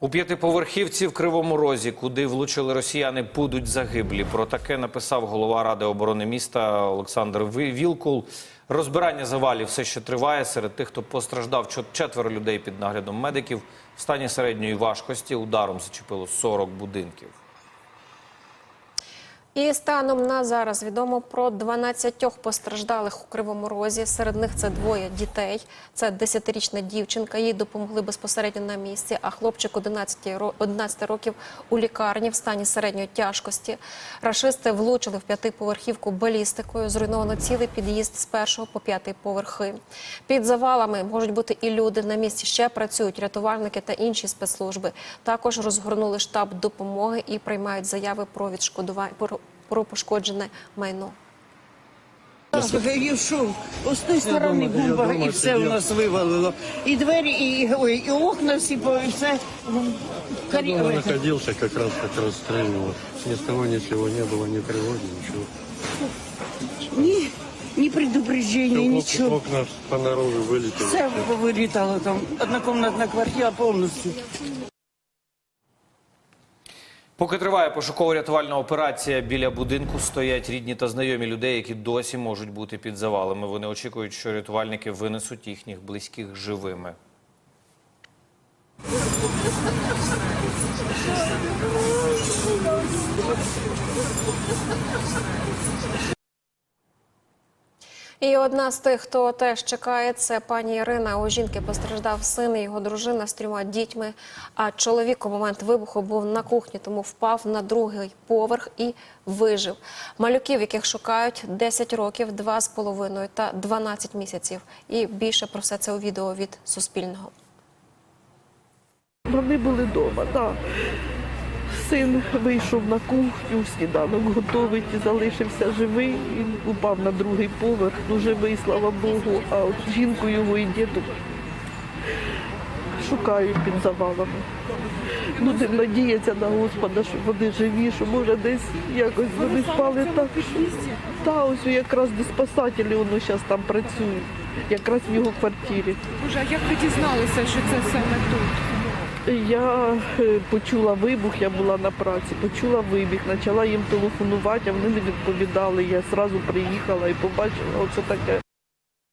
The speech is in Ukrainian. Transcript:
У п'ятиповерхівці в Кривому Розі, куди влучили росіяни, будуть загиблі. Про таке написав голова ради оборони міста Олександр Вілкул. Розбирання завалів все ще триває. Серед тих, хто постраждав, четверо людей під наглядом медиків в стані середньої важкості. Ударом зачепило 40 будинків. І станом на зараз відомо про 12 постраждалих у Кривому Розі. Серед них це двоє дітей. Це 10-річна дівчинка. Їй допомогли безпосередньо на місці. А хлопчик 11 ро- 11 років у лікарні в стані середньої тяжкості. Рашисти влучили в п'ятиповерхівку балістикою. Зруйновано цілий під'їзд з першого по п'ятий поверхи. Під завалами можуть бути і люди. На місці ще працюють рятувальники та інші спецслужби. Також розгорнули штаб допомоги і приймають заяви про відшкодування про, пошкоджене майно. Я йшов, з тої сторони бомба, і все у нас вивалило. І двері, і, ой, і окна всі, по- і все. Я дома находился, как раз как расстреливал. Ни с того ни с сего не было, ни тревоги, ничего. Ні, ні предупреждення, нічого. Окна понаружи вылетели. Все вилітало там, однокомнатна квартира повністю. Поки триває пошуково-рятувальна операція, біля будинку стоять рідні та знайомі людей, які досі можуть бути під завалами. Вони очікують, що рятувальники винесуть їхніх близьких живими. І одна з тих, хто теж чекає, це пані Ірина. У жінки постраждав син і його дружина з трьома дітьми. А чоловік у момент вибуху був на кухні, тому впав на другий поверх і вижив. Малюків, яких шукають 10 років, 2,5 та 12 місяців. І більше про все це у відео від Суспільного. Вони були вдома, так. Син вийшов на кухню, сніданок готовить і залишився живий. Він упав на другий поверх, ну живий, слава Богу. А от жінку його і діду шукають під завалами. Будемо надіятися на Господа, що вони живі, що може десь якось вони спали так. Та ось якраз де спасателі воно зараз там працюють, якраз в його квартирі. Боже, а як ви дізналися, що це саме тут? Я е, почула вибух, я була на праці, почула вибіг, почала їм телефонувати, а вони не відповідали. Я одразу приїхала і побачила оце таке.